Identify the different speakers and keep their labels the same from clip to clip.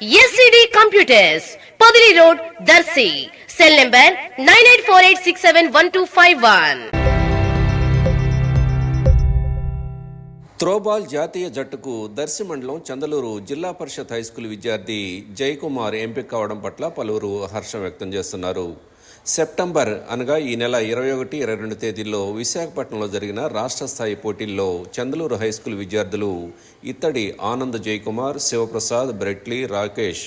Speaker 1: SCD computers పదిలి road Darsi cell number nine eight four eight six seven one two five one
Speaker 2: throwball జాతీయ జట్టుకు దర్శి మండలం చందలూరు జిల్లా పరిషత్ high school విద్యార్థి జయకుమార్ ఎంపిక కావడం పట్ల పలువురు హర్షం వ్యక్తం చేస్తున్నారు. సెప్టెంబర్ అనగా ఈ నెల ఇరవై ఒకటి ఇరవై రెండు తేదీల్లో విశాఖపట్నంలో జరిగిన రాష్ట్ర స్థాయి పోటీల్లో చందలూరు హైస్కూల్ విద్యార్థులు ఇత్తడి ఆనంద్ జయకుమార్ శివప్రసాద్ బ్రెట్లీ రాకేష్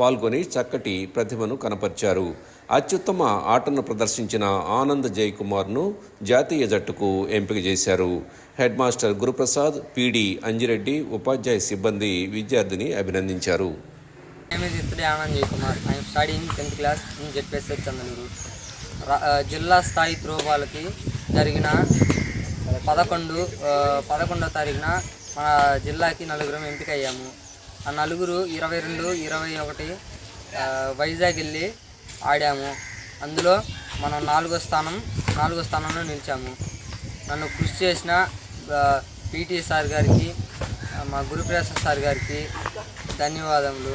Speaker 2: పాల్గొని చక్కటి ప్రతిభను కనపరిచారు. అత్యుత్తమ ఆటను ప్రదర్శించిన ఆనంద్ జయకుమార్ను జాతీయ జట్టుకు ఎంపిక చేశారు. Head master Guruprasad PD Anjireddy ఉపాధ్యాయ సిబ్బంది విద్యార్థిని అభినందించారు.
Speaker 3: మేమే is Ittudi Anand Jay Kumar. I am studying 10th class in ZPSH జిల్లా స్థాయి త్రోబాలకి జరిగిన పదకొండు పదకొండో తారీఖున మన జిల్లాకి నలుగురం ఎంపిక అయ్యాము ఆ నలుగురు ఇరవై రెండు ఇరవై ఒకటి వైజాగ్ వెళ్ళి ఆడాము. అందులో మనం నాలుగో స్థానం నాలుగో స్థానంలో నిలిచాము. నన్ను కృషి చేసిన పీటీ సార్ గారికి మా గురుప్రసాద్ సార్ గారికి ధన్యవాదములు.